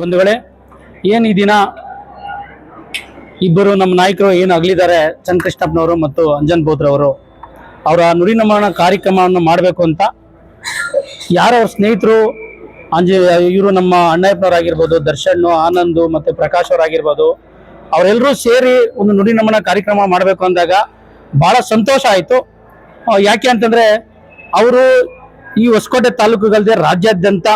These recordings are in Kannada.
ಬಂಧುಗಳೇ, ಏನು ಈ ದಿನ ಇಬ್ಬರು ನಮ್ಮ ನಾಯಕರು ಏನು ಅಗಲಿದ್ದಾರೆ, ಚಂದ್ರಕೃಷ್ಣಪ್ಪನವರು ಮತ್ತು ಅಂಜನ್ ಬೋದ್ರವರು ಅವರ ನುಡಿ ನಮನ ಕಾರ್ಯಕ್ರಮವನ್ನು ಮಾಡಬೇಕು ಅಂತ ಯಾರು ಅವ್ರ ಸ್ನೇಹಿತರು? ಅಂಜ, ಇವರು ನಮ್ಮ ಅಣ್ಣಯ್ಯಪ್ಪನವರಾಗಿರ್ಬೋದು ದರ್ಶನ್ ಆನಂದ್ ಮತ್ತು ಪ್ರಕಾಶ್ ಅವರಾಗಿರ್ಬೋದು ಅವರೆಲ್ಲರೂ ಸೇರಿ ಒಂದು ನುಡಿ ನಮನ ಕಾರ್ಯಕ್ರಮ ಮಾಡಬೇಕು ಅಂದಾಗ ಬಹಳ ಸಂತೋಷ ಆಯಿತು. ಯಾಕೆ ಅಂತಂದ್ರೆ, ಅವರು ಈ ಹೊಸಕೋಟೆ ತಾಲೂಕುಗಳದೇ ರಾಜ್ಯಾದ್ಯಂತ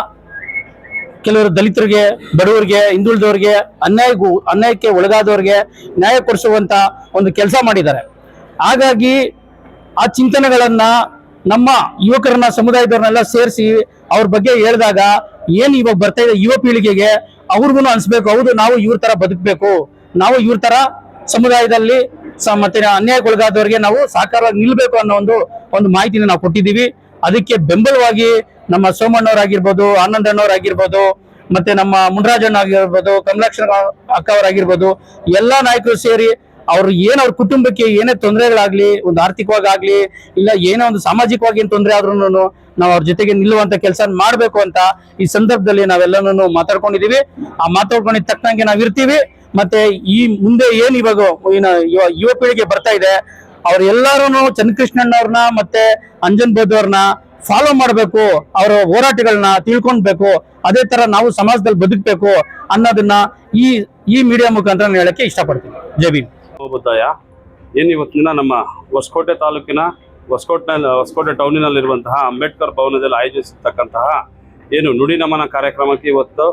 ಕೆಲವರು ದಲಿತರಿಗೆ, ಬಡವರಿಗೆ, ಹಿಂದುಳಿದವರಿಗೆ ಅನ್ಯಾಯಗೂ, ಅನ್ಯಾಯಕ್ಕೆ ಒಳಗಾದವರಿಗೆ ನ್ಯಾಯ ಕೊಡಿಸುವಂತ ಒಂದು ಕೆಲಸ ಮಾಡಿದ್ದಾರೆ. ಹಾಗಾಗಿ ಆ ಚಿಂತನೆಗಳನ್ನ ನಮ್ಮ ಯುವಕರನ್ನ, ಸಮುದಾಯದವ್ರನ್ನೆಲ್ಲ ಸೇರಿಸಿ ಅವ್ರ ಬಗ್ಗೆ ಹೇಳಿದಾಗ ಏನ್ ಇವಾಗ ಬರ್ತಾ ಇದೆ ಯುವ ಪೀಳಿಗೆಗೆ ಅವ್ರಿಗೂ ಅನ್ಸ್ಬೇಕು, ಹೌದು ನಾವು ಇವ್ರ ತರ ಬದುಕಬೇಕು, ನಾವು ಇವ್ರ ತರ ಸಮುದಾಯದಲ್ಲಿ ಮತ್ತೆ ಅನ್ಯಾಯಕ್ಕೊಳಗಾದವರಿಗೆ ನಾವು ಸಾಕಾರವಾಗಿ ನಿಲ್ಬೇಕು ಅನ್ನೋ ಒಂದು ಒಂದು ಮಾಹಿತಿನ ನಾವು ಕೊಟ್ಟಿದ್ದೀವಿ. ಅದಕ್ಕೆ ಬೆಂಬಲವಾಗಿ ನಮ್ಮ ಸೋಮಣ್ಣವರಾಗಿರ್ಬೋದು, ಆನಂದಣ್ಣವರಾಗಿರ್ಬೋದು, ಮತ್ತೆ ನಮ್ಮ ಮುಂಡರಾಜಣ್ಣ ಆಗಿರ್ಬೋದು ಕಮಲಾಕ್ಷ ಅಕ್ಕ ಅವರಾಗಿರ್ಬೋದು ಎಲ್ಲಾ ನಾಯಕರು ಸೇರಿ ಅವ್ರು ಏನ್ ಅವ್ರ ಕುಟುಂಬಕ್ಕೆ ಏನೇ ತೊಂದರೆಗಳಾಗ್ಲಿ, ಒಂದು ಆರ್ಥಿಕವಾಗಿ ಆಗ್ಲಿ ಇಲ್ಲ ಏನೋ ಒಂದು ಸಾಮಾಜಿಕವಾಗಿ ಏನ್ ತೊಂದರೆ ಆದ್ರೂ ನಾವು ಅವ್ರ ಜೊತೆಗೆ ನಿಲ್ಲುವಂತ ಕೆಲಸ ಮಾಡ್ಬೇಕು ಅಂತ ಈ ಸಂದರ್ಭದಲ್ಲಿ ನಾವೆಲ್ಲನೂ ಮಾತಾಡ್ಕೊಂಡಿದೀವಿ. ಆ ಮಾತಾಡ್ಕೊಂಡಿದ್ ತಕ್ಕಂಗೆ ನಾವ್ ಇರ್ತೀವಿ ಮತ್ತೆ ಈ ಮುಂದೆ ಏನ್ ಇವಾಗ ಯುವ- ಪೀಳಿಗೆ ಬರ್ತಾ ಇದೆ ಅವ್ರ ಎಲ್ಲಾರು ಚಂದ್ರಕೃಷ್ಣಣ್ಣವ್ರನ್ನ ಮತ್ತೆ ಅಂಜನ್ ಬೋದ್ ಅವ್ರನ್ನ ಫಾಲೋ ಮಾಡಬೇಕು, ಅವರ ಹೋರಾಟಗಳನ್ನ ತಿಳ್ಕೊಳ್ಬೇಕು ಅದೇ ತರ ನಾವು ಸಮಾಜದಲ್ಲಿ ಬದುಕಬೇಕು ಅನ್ನೋದನ್ನ ಈ ಈ ಮೀಡಿಯಾ ಮುಖಾಂತರ ಹೇಳಕ್ಕೆ ಇಷ್ಟಪಡ್ತೀನಿ. ಜಬೀನ್ ಬುದ್ಧಾಯ ಏನು ಇವತ್ತಿನ ನಮ್ಮ ಹೊಸಕೋಟೆ ತಾಲೂಕಿನ ಹೊಸಕೋಟೆ ಹೊಸಕೋಟೆ ಟೌನಿನಲ್ಲಿರುವಂತಹ ಅಂಬೇಡ್ಕರ್ ಭವನದಲ್ಲಿ ಆಯೋಜಿಸಿರ್ತಕ್ಕಂತಹ ಏನು ನುಡಿ ನಮನ ಕಾರ್ಯಕ್ರಮಕ್ಕೆ ಇವತ್ತು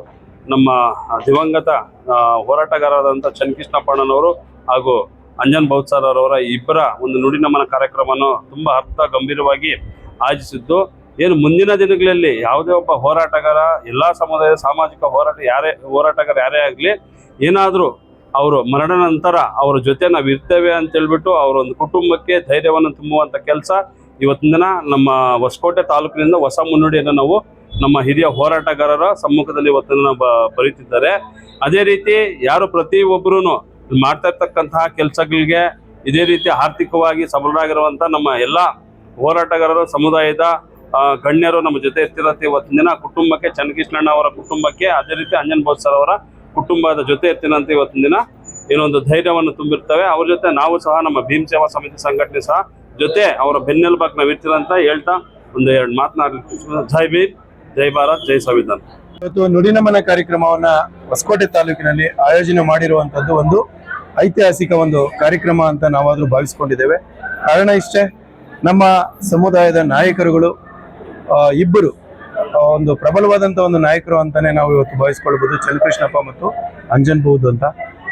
ನಮ್ಮ ದಿವಂಗತ ಹೋರಾಟಗಾರರಾದಂಥ ಚನ್ನಕೃಷ್ಣಪ್ಪಣ್ಣನವರು ಹಾಗೂ ಅಂಜನ್ ಸರ್ ಇಬ್ಬರ ಒಂದು ನುಡಿ ನಮನ ಕಾರ್ಯಕ್ರಮವನ್ನು ತುಂಬ ಅರ್ಥ ಗಂಭೀರವಾಗಿ ಆಯೋಜಿಸಿದ್ದು ಏನು ಮುಂದಿನ ದಿನಗಳಲ್ಲಿ ಯಾವುದೇ ಒಬ್ಬ ಹೋರಾಟಗಾರ, ಎಲ್ಲ ಸಮುದಾಯದ ಸಾಮಾಜಿಕ ಹೋರಾಟ ಯಾರೇ, ಹೋರಾಟಗಾರ ಯಾರೇ ಆಗಲಿ, ಏನಾದರೂ ಅವರು ಮರಣ ನಂತರ ಅವರ ಜೊತೆ ನಾವು ಇರ್ತೇವೆ ಅಂತ ಹೇಳ್ಬಿಟ್ಟು ಅವರ ಒಂದು ಕುಟುಂಬಕ್ಕೆ ಧೈರ್ಯವನ್ನು ತುಂಬುವಂಥ ಕೆಲಸ ಇವತ್ತಿನ ದಿನ ನಮ್ಮ ಹೊಸಕೋಟೆ ತಾಲೂಕಿನಿಂದ ಹೊಸ ಮುನ್ನುಡಿಯನ್ನು ನಾವು ನಮ್ಮ ಹಿರಿಯ ಹೋರಾಟಗಾರರ ಸಮ್ಮುಖದಲ್ಲಿ ಇವತ್ತಿನ ದಿನ ಬ, ಬರೀತಿದ್ದಾರೆ. ಅದೇ ರೀತಿ ಯಾರು ಪ್ರತಿಯೊಬ್ಬರೂ ಮಾಡ್ತಾ ಇರ್ತಕ್ಕಂತಹ ಕೆಲಸಗಳಿಗೆ ಇದೇ ರೀತಿ ಆರ್ಥಿಕವಾಗಿ ಸಬಲರಾಗಿರುವಂಥ ನಮ್ಮ ಎಲ್ಲ ಹೋರಾಟಗಾರರು ಸಮುದಾಯದ ಗಣ್ಯರು ನಮ್ಮ ಜೊತೆ ಇರ್ತಿರತ್ತೆ. ಇವತ್ತಿನ ದಿನ ಕುಟುಂಬಕ್ಕೆ ಚನ್ನಕೃಷ್ಣಣ್ಣ ಅವರ ಕುಟುಂಬಕ್ಕೆ ಅದೇ ರೀತಿ ಅಂಜನ್ ಬೋಸ್ ಅವರ ಕುಟುಂಬದ ಜೊತೆ ಇರ್ತೀನಂತ ಇವತ್ತಿನ ದಿನ. ಏನೊಂದು ಧೈರ್ಯವನ್ನು ತುಂಬಿರ್ತವೆ. ಅವ್ರ ಜೊತೆ ನಾವು ಸಹ ನಮ್ಮ ಭೀಮ್ ಸೇವಾ ಸಮಿತಿ ಸಂಘಟನೆ ಸಹ ಜೊತೆ ಅವರ ಬೆನ್ನೆಲುಬಾಗಿ ನಾವು ಇರ್ತೀರಂತ ಹೇಳ್ತಾ ಒಂದು ಎರಡು ಮಾತನಾಡಲಿ ಜೈ ಭೀಮ್, ಜೈ ಭಾರತ್, ಜೈ ಸಂವಿಧಾನ. ಇವತ್ತು ನುಡಿನಮನ ಕಾರ್ಯಕ್ರಮವನ್ನ ಹೊಸಕೋಟೆ ತಾಲೂಕಿನಲ್ಲಿ ಆಯೋಜನೆ ಮಾಡಿರುವಂತದ್ದು ಒಂದು ಐತಿಹಾಸಿಕ ಒಂದು ಕಾರ್ಯಕ್ರಮ ಅಂತ ನಾವಾದ್ರೂ ಭಾವಿಸ್ಕೊಂಡಿದ್ದೇವೆ. ಕಾರಣ ಇಷ್ಟೇ ನಮ್ಮ ಸಮುದಾಯದ ನಾಯಕರುಗಳು ಇಬ್ಬರು ಒಂದು ಪ್ರಬಲವಾದಂಥ ಒಂದು ನಾಯಕರು ಅಂತಾನೆ ನಾವು ಇವತ್ತು ಭಾವಿಸ್ಕೊಳ್ಬಹುದು. ಚಂದ್ರಕೃಷ್ಣಪ್ಪ ಮತ್ತು ಅಂಜನ್ ಬೌದ್ ಅಂತ.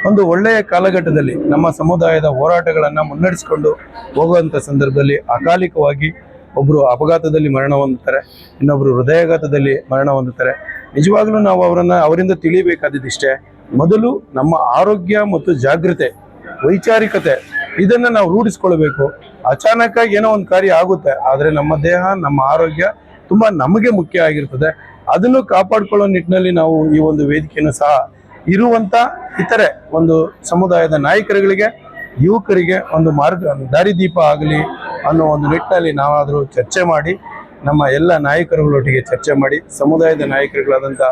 ಒಂದು ಒಳ್ಳೆಯ ಕಾಲಘಟ್ಟದಲ್ಲಿ ನಮ್ಮ ಸಮುದಾಯದ ಹೋರಾಟಗಳನ್ನು ಮುನ್ನಡೆಸಿಕೊಂಡು ಹೋಗುವಂತ ಸಂದರ್ಭದಲ್ಲಿ ಅಕಾಲಿಕವಾಗಿ ಒಬ್ಬರು ಅಪಘಾತದಲ್ಲಿ ಮರಣ ಹೊಂದುತ್ತಾರೆ, ಇನ್ನೊಬ್ರು ಹೃದಯಾಘಾತದಲ್ಲಿ ಮರಣ ಹೊಂದುತ್ತಾರೆ. ನಿಜವಾಗ್ಲೂ ನಾವು ಅವರನ್ನು ಅವರಿಂದ ತಿಳಿಬೇಕಾದಿದ್ದಿಷ್ಟೇ ಮೊದಲು ನಮ್ಮ ಆರೋಗ್ಯ ಮತ್ತು ಜಾಗೃತೆ, ವೈಚಾರಿಕತೆ ಇದನ್ನ ನಾವು ರೂಢಿಸ್ಕೊಳ್ಬೇಕು. ಅಚಾನಕ್ ಏನೋ ಒಂದು ಕಾರ್ಯ ಆಗುತ್ತೆ, ಆದ್ರೆ ನಮ್ಮ ದೇಹ, ನಮ್ಮ ಆರೋಗ್ಯ ತುಂಬಾ ನಮಗೆ ಮುಖ್ಯ ಆಗಿರ್ತದೆ. ಅದನ್ನು ಕಾಪಾಡ್ಕೊಳ್ಳೋ ನಿಟ್ಟಿನಲ್ಲಿ ನಾವು ಈ ಒಂದು ವೇದಿಕೆಯನ್ನು ಸಹ ಇರುವಂತ ಇತರೆ ಒಂದು ಸಮುದಾಯದ ನಾಯಕರುಗಳಿಗೆ, ಯುವಕರಿಗೆ ಒಂದು ಮಾರ್ಗ, ದಾರಿದೀಪ ಆಗಲಿ ಅನ್ನೋ ಒಂದು ನಿಟ್ಟಿನಲ್ಲಿ ನಾವಾದರೂ ಚರ್ಚೆ ಮಾಡಿ, ನಮ್ಮ ಎಲ್ಲ ನಾಯಕರುಗಳೊಟ್ಟಿಗೆ ಚರ್ಚೆ ಮಾಡಿ, ಸಮುದಾಯದ ನಾಯಕರುಗಳಾದಂಥ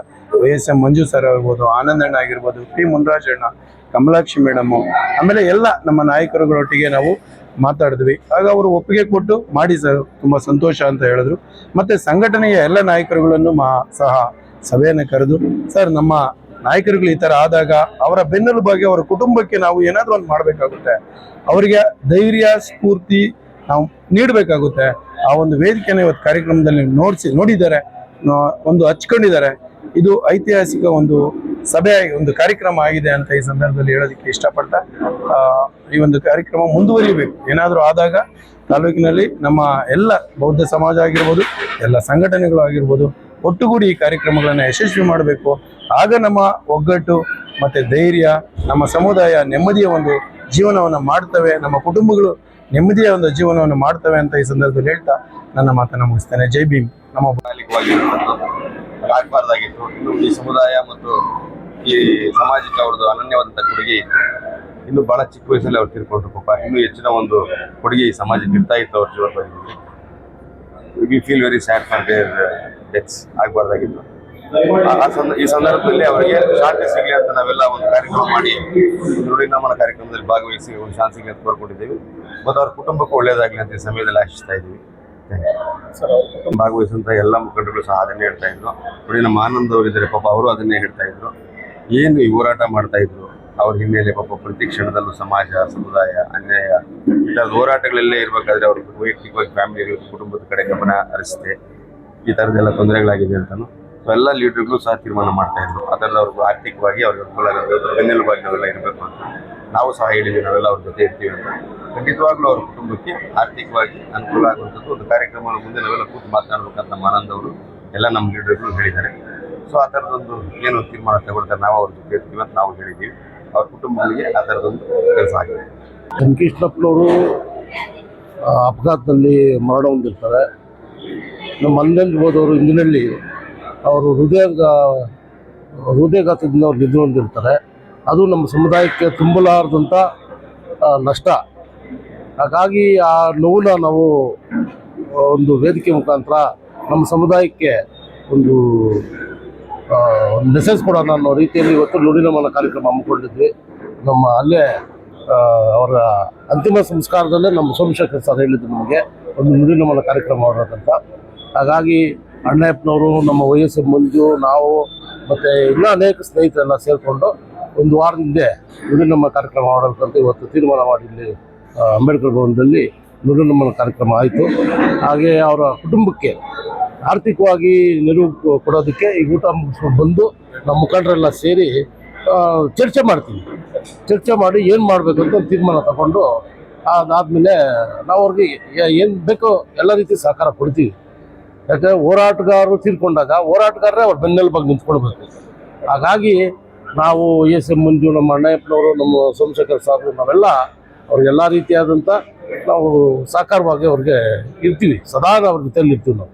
Y S M Manju sir ಆಗಿರ್ಬೋದು ಆನಂದಣ್ಣ ಆಗಿರ್ಬೋದು, ಪಿ ಮುನ್ರಾಜಣ್ಣ ಕಮಲಾಕ್ಷಿ ಮೇಡಮ್, ಆಮೇಲೆ ಎಲ್ಲ ನಮ್ಮ ನಾಯಕರುಗಳೊಟ್ಟಿಗೆ ನಾವು ಮಾತಾಡಿದ್ವಿ. ಆಗ ಅವರು ಒಪ್ಪಿಗೆ ಕೊಟ್ಟು ಮಾಡಿ ಸರ್, ತುಂಬಾ ಸಂತೋಷ ಅಂತ ಹೇಳಿದ್ರು. ಮತ್ತೆ ಸಂಘಟನೆಯ ಎಲ್ಲ ನಾಯಕರುಗಳನ್ನು ಮಾ ಸಹ ಸಭೆಯನ್ನು ಕರೆದು, ಸರ್, ನಮ್ಮ ನಾಯಕರುಗಳು ಈ ತರ ಆದಾಗ ಅವರ ಬೆನ್ನೆಲುಬಾಗಿ ಅವರ ಕುಟುಂಬಕ್ಕೆ ನಾವು ಏನಾದರೂ ಒಂದು ಮಾಡಬೇಕಾಗುತ್ತೆ. ಅವರಿಗೆ ಧೈರ್ಯ, ಸ್ಫೂರ್ತಿ ನಾವು ನೀಡಬೇಕಾಗುತ್ತೆ. ಆ ಒಂದು ವೇದಿಕೆನ ಇವತ್ತು ಕಾರ್ಯಕ್ರಮದಲ್ಲಿ ನೋಡಿಸಿ, ನೋಡಿದ್ದಾರೆ. ಒಂದು ಹಚ್ಕೊಂಡಿದ್ದಾರೆ. ಇದು ಐತಿಹಾಸಿಕ ಒಂದು ಸಭೆ ಒಂದು ಕಾರ್ಯಕ್ರಮ ಆಗಿದೆ ಅಂತ ಈ ಸಂದರ್ಭದಲ್ಲಿ ಹೇಳೋದಕ್ಕೆ ಇಷ್ಟಪಡ್ತಾ ಈ ಒಂದು ಕಾರ್ಯಕ್ರಮ ಮುಂದುವರಿಬೇಕು. ಏನಾದರೂ ಆದಾಗ ತಾಲೂಕಿನಲ್ಲಿ ನಮ್ಮ ಎಲ್ಲ ಬೌದ್ಧ ಸಮಾಜ ಆಗಿರ್ಬೋದು, ಎಲ್ಲ ಸಂಘಟನೆಗಳು ಆಗಿರ್ಬೋದು, ಒಟ್ಟುಗೂಡಿ ಈ ಕಾರ್ಯಕ್ರಮಗಳನ್ನು ಯಶಸ್ವಿ ಮಾಡಬೇಕು. ಆಗ ನಮ್ಮ ಒಗ್ಗಟ್ಟು ಮತ್ತು ಧೈರ್ಯ, ನಮ್ಮ ಸಮುದಾಯ ನೆಮ್ಮದಿಯ ಒಂದು ಜೀವನವನ್ನು ಮಾಡ್ತವೆ. ನಮ್ಮ ಕುಟುಂಬಗಳು ನೆಮ್ಮದಿಯ ಒಂದು ಜೀವನವನ್ನು ಮಾಡ್ತವೆ ಅಂತ ಈ ಸಂದರ್ಭದಲ್ಲಿ ಹೇಳ್ತಾ ನನ್ನ ಮಾತನ್ನು ಮುಗಿಸ್ತೇನೆ. ಜೈ ಭೀಮ್. ನಮ್ಮ ತಾತ್ಕಾಲಿಕವಾಗಿರುವಂಥದ್ದು ಆಗಬಾರ್ದಾಗಿತ್ತು ಇನ್ನು ಈ ಸಮುದಾಯ ಮತ್ತು ಈ ಸಮಾಜಕ್ಕೆ ಅವ್ರದ್ದು ಅನನ್ಯವಾದಂಥ ಕೊಡುಗೆ ಇತ್ತು ಇನ್ನು ಬಹಳ ಚಿಕ್ಕ ವಯಸ್ಸಲ್ಲಿ ಅವ್ರು ತೀರ್ಕೊಂಡ್ರು ಪಾಪ ಇನ್ನೂ ಹೆಚ್ಚಿನ ಒಂದು ಕೊಡುಗೆ ಈ ಸಮಾಜಕ್ಕೆ ಇರ್ತಾ ಇತ್ತು ಅವ್ರ ಜೀವನದಲ್ಲಿ. We feel very sad for their deaths ಆಗಬಾರ್ದಾಗಿತ್ತು. ಆ- ಸಂದ- ಈ ಸಂದರ್ಭದಲ್ಲಿ ಅವರಿಗೆ ಶಾಂತಿ ಸಿಗಲಿ ಅಂತ ನಾವೆಲ್ಲ ಒಂದು ಕಾರ್ಯಕ್ರಮ ಮಾಡಿ ನುಡಿ ನಮನ ಕಾರ್ಯಕ್ರಮದಲ್ಲಿ ಭಾಗವಹಿಸಿ ಒಂದು ಶಾಂತಿ ಸಿಗಲಿ ಅಂತ ಕೋರ್ಕೊಂಡಿದ್ದೀವಿ. ಮತ್ತು ಅವ್ರ ಕುಟುಂಬಕ್ಕೂ ಒಳ್ಳೇದಾಗಲಿ ಅಂತ ಈ ಸಮಯದಲ್ಲಿ ಆಶಿಸ್ತಾ ಇದ್ದೀವಿ. ಭಾಗವಹಿಸುವಂತ ಎಲ್ಲ ಮುಖಂಡರು ಸಹ ಅದನ್ನೇ ಹೇಳ್ತಾ ಇದ್ರು. ನೋಡಿ, ನಮ್ಮ ಆನಂದ್ ಅವರು ಇದ್ದಾರೆ, ಪಾಪ ಅವರು ಅದನ್ನೇ ಹೇಳ್ತಾ ಇದ್ರು. ಏನು ಈ ಹೋರಾಟ ಮಾಡ್ತಾ ಇದ್ರು? ಅವ್ರ ಹಿನ್ನೆಲೆ ಪಾಪ ಪ್ರತಿ ಕ್ಷಣದಲ್ಲೂ ಸಮಾಜ, ಸಮುದಾಯ, ಅನ್ಯಾಯ ಥರದ ಹೋರಾಟಗಳಲ್ಲೇ ಇರಬೇಕಾದ್ರೆ ಅವ್ರ ವೈಯಕ್ತಿಕವಾಗಿ ಫ್ಯಾಮಿಲಿ ಕುಟುಂಬದ ಕಡೆ ಗಮನ ಹರಿಸಿದೆ, ಈ ಥರದ್ದೆಲ್ಲ ತೊಂದರೆಗಳಾಗಿದೆ ಅಂತಾನು. ಸೊ ಎಲ್ಲ ಲೀಡರ್ಗಳು ಸಹ ತೀರ್ಮಾನ ಮಾಡ್ತಾ ಇದ್ರು. ಅದರಲ್ಲಿ ಅವ್ರಿಗೆ ಆರ್ಥಿಕವಾಗಿ ಅವ್ರಿಗೆ ಅನುಕೂಲ ಆಗುತ್ತೆ. ಬೆನ್ನೆಲುಬಾಗಿ ನಾವೆಲ್ಲ ಇರಬೇಕು ಅಂತ. ನಾವು ಸಹ ಹೇಳಿದ್ವಿ, ನಾವೆಲ್ಲ ಅವ್ರ ಜೊತೆ ಇರ್ತೀವಿ ಅಂತ. ಖಂಡಿತವಾಗ್ಲೂ ಅವ್ರ ಕುಟುಂಬಕ್ಕೆ ಆರ್ಥಿಕವಾಗಿ ಅನುಕೂಲ ಆಗುವಂಥದ್ದು ಒಂದು ಕಾರ್ಯಕ್ರಮವನ್ನು ಮುಂದೆ ನಾವೆಲ್ಲ ಕೂತು ಮಾತನಾಡಬೇಕಂತ ಮಾನಂದ್ ಅವರು ಎಲ್ಲ ನಮ್ಮ ಲೀಡರ್ಗಳು ಹೇಳಿದ್ದಾರೆ. ಸೊ ಆ ಥರದೊಂದು ಏನು ತೀರ್ಮಾನ ತಗೊಳ್ತಾರೆ ನಾವು ಅವ್ರ ಜೊತೆ ಇರ್ತೀವಿ ಅಂತ ನಾವು ಹೇಳಿದ್ದೀವಿ. ಅವ್ರ ಕುಟುಂಬಗಳಿಗೆ ಆ ಥರದೊಂದು ಕೆಲಸ ಆಗಿದೆ. ವೆಂಕಟೇಶ್ನಪ್ಪನವರು ಆ, ಅಪಘಾತದಲ್ಲಿ ಮರಣ ಹೊಂದಿರ್ತಾರೆ ನಮ್ಮ ಮನೆಯಲ್ಲಿ ಹೋದವರು ಇಂದಿನಲ್ಲಿ ಅವರು ಹೃದಯ ಹೃದಯಘಾತದಿಂದ ಅವ್ರು ನಿದ್ರೆ ಹೊಂದಿರ್ತಾರೆ ಅದು ನಮ್ಮ ಸಮುದಾಯಕ್ಕೆ ತುಂಬಲಾರದಂಥ ನಷ್ಟ. ಹಾಗಾಗಿ ಆ ನೋವನ್ನ ನಾವು ಒಂದು ವೇದಿಕೆ ಮುಖಾಂತರ ನಮ್ಮ ಸಮುದಾಯಕ್ಕೆ ಒಂದು ಮೆಸೇಜ್ ಕೊಡೋಣ ಅನ್ನೋ ರೀತಿಯಲ್ಲಿ ಇವತ್ತು ನುಡಿನಮನ ಕಾರ್ಯಕ್ರಮ ಹಮ್ಮಿಕೊಂಡಿದ್ವಿ. ನಮ್ಮ ಅಲ್ಲೇ ಅವರ ಅಂತಿಮ ಸಂಸ್ಕಾರದಲ್ಲೇ ನಮ್ಮ ಸೋಮಶೇಖರ್ ಸರ್ ಹೇಳಿದ್ರು ನಮಗೆ ಒಂದು ನುಡಿನಮನ ಕಾರ್ಯಕ್ರಮ ಮಾಡೋದಂತ ಹಾಗಾಗಿ ಅಣ್ಣಯ್ಯಪ್ಪನವರು, ನಮ್ಮ ವಯಸ್ಸು ಮಂಜು, ನಾವು ಮತ್ತು ಇನ್ನೂ ಅನೇಕ ಸ್ನೇಹಿತರೆಲ್ಲ ಸೇರಿಕೊಂಡು ಒಂದು ವಾರದಿಂದ ನುಡಿನಮ್ಮ ಕಾರ್ಯಕ್ರಮ ಮಾಡಬೇಕಂತ ಇವತ್ತು ತೀರ್ಮಾನ ಮಾಡಿ ಇಲ್ಲಿ ಅಂಬೇಡ್ಕರ್ ಭವನದಲ್ಲಿ ನುಡಿನಮ್ಮನ ಕಾರ್ಯಕ್ರಮ ಆಯಿತು. ಹಾಗೆ ಅವರ ಕುಟುಂಬಕ್ಕೆ ಆರ್ಥಿಕವಾಗಿ ನೆರವು ಕೊಡೋದಕ್ಕೆ ಈ ಊಟ ಬಂದು ನಮ್ಮ ಮುಖಂಡರೆಲ್ಲ ಸೇರಿ ಚರ್ಚೆ ಮಾಡ್ತೀವಿ. ಚರ್ಚೆ ಮಾಡಿ ಏನು ಮಾಡಬೇಕು ಅಂತ ತೀರ್ಮಾನ ತಗೊಂಡು ಅದಾದಮೇಲೆ ನಾವು ಅವ್ರಿಗೆ ಏನು ಬೇಕೋ ಎಲ್ಲ ರೀತಿ ಸಹಕಾರ ಕೊಡ್ತೀವಿ. ಯಾಕಂದರೆ ಹೋರಾಟಗಾರರು ತೀರ್ಕೊಂಡಾಗ ಹೋರಾಟಗಾರರೇ ಅವ್ರ ಬೆನ್ನೆಲುಬಾಗಿ ನಿಂತ್ಕೊಳ್ಬೇಕು. ಹಾಗಾಗಿ ನಾವು ಎಸ್ ಎಂ ಮಂಜು ನಮ್ಮ ಅಣ್ಣಯ್ಯಪ್ಪನವರು ನಮ್ಮ ಸೋಮಶೇಖರ್ ಸಾಹೇಬರು, ನಾವೆಲ್ಲ ಅವ್ರಿಗೆ ಎಲ್ಲ ರೀತಿಯಾದಂಥ ನಾವು ಸಾಕಾರವಾಗಿ ಅವ್ರಿಗೆ ಇರ್ತೀವಿ. ಸದಾ ಅವ್ರ ಜೊತೆಯಲ್ಲಿ ಇರ್ತೀವಿ ನಾವು.